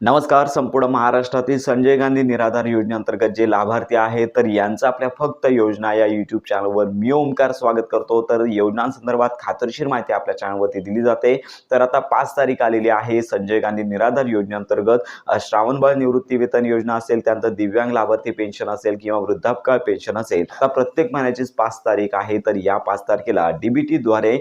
नमस्कार संपूर्ण महाराष्ट्रातील संजय गांधी निराधार योजनेअंतर्गत जे लाभार्थी आहेत तर यांचं आपल्या फक्त योजना या यूट्यूब चॅनलवर मी ओमकार स्वागत करतो. तर योजनांसंदर्भात खात्रीशीर माहिती आपल्या चॅनलवरती दिली जाते. तर आता पाच तारीख आलेली आहे संजय गांधी निराधार योजनेअंतर्गत श्रावणबाळ निवृत्ती वेतन योजना असेल त्यानंतर दिव्यांग लाभार्थी पेन्शन असेल किंवा वृद्धापकाळ पेन्शन असेल आता प्रत्येक महिन्याचीच पाच तारीख आहे. तर या पाच तारखेला डीबीटीद्वारे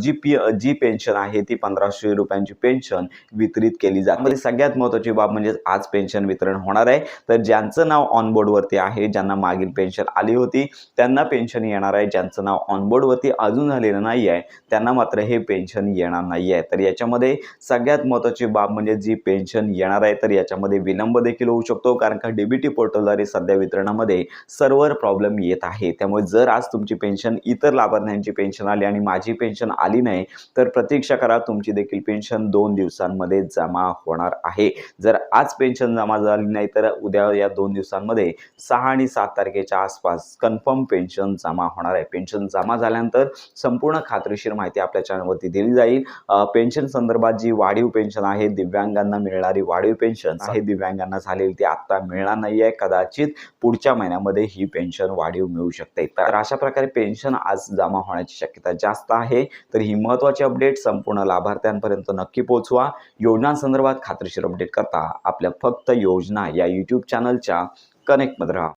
जी पी जी पेन्शन आहे ती पंधराशे रुपयांची पेन्शन वितरित केली जाते. म्हणजे सगळ्यात महत्त्वाची बाब म्हणजे आज पेन्शन वितरण होणार आहे. तर ज्यांचं नाव ऑनबोर्डवरती आहे ज्यांना मागील पेन्शन आली होती त्यांना पेन्शन येणार आहे. ज्यांचं नाव ऑनबोर्डवरती अजून झालेलं नाही आहे त्यांना मात्र हे पेन्शन येणार नाही आहे. तर याच्यामध्ये सगळ्यात महत्त्वाची बाब म्हणजे जी पेन्शन येणार आहे तर याच्यामध्ये विलंब देखील होऊ शकतो. कारण का डीबीटी पोर्टलद्वारे सध्या वितरणामध्ये सर्व्हर प्रॉब्लेम येत आहे. त्यामुळे जर आज तुमची पेन्शन इतर लाभार्थ्यांची पेन्शन आली आणि माझी पेन्शन आली नाही तर प्रतीक्षा करा तुमची देखील पेन्शन दोन दिवसांमध्ये जमा होणार आहे. जर आज पेन्शन जमा झाली नाही तर उद्या या दोन दिवसांमध्ये सहा आणि सात तारखेच्या आसपास कन्फर्म पेन्शन जमा होणार आहे. पेन्शन जमा झाल्यानंतर संपूर्ण खात्रीशीर माहिती आपल्या चॅनलवरती दिली जाईल. पेन्शन संदर्भात जी वाढीव पेन्शन आहे दिव्यांगांना मिळणारी वाढीव पेन्शन आहे दिव्यांगांना झालेली ती आत्ता मिळणार नाही आहे कदाचित पुढच्या महिन्यामध्ये ही पेन्शन वाढीव मिळू शकते. तर अशा प्रकारे पेन्शन आज जमा होण्याची शक्यता जास्त आहे. तर ही महत्त्वाची अपडेट संपूर्ण लाभार्थ्यांपर्यंत नक्की पोहोचवा. योजनांसंदर्भात खात्रीशीर अपडेट करता आपल्या फक्त योजना या यूट्यूब चॅनलच्या कनेक्टमध्ये राहा.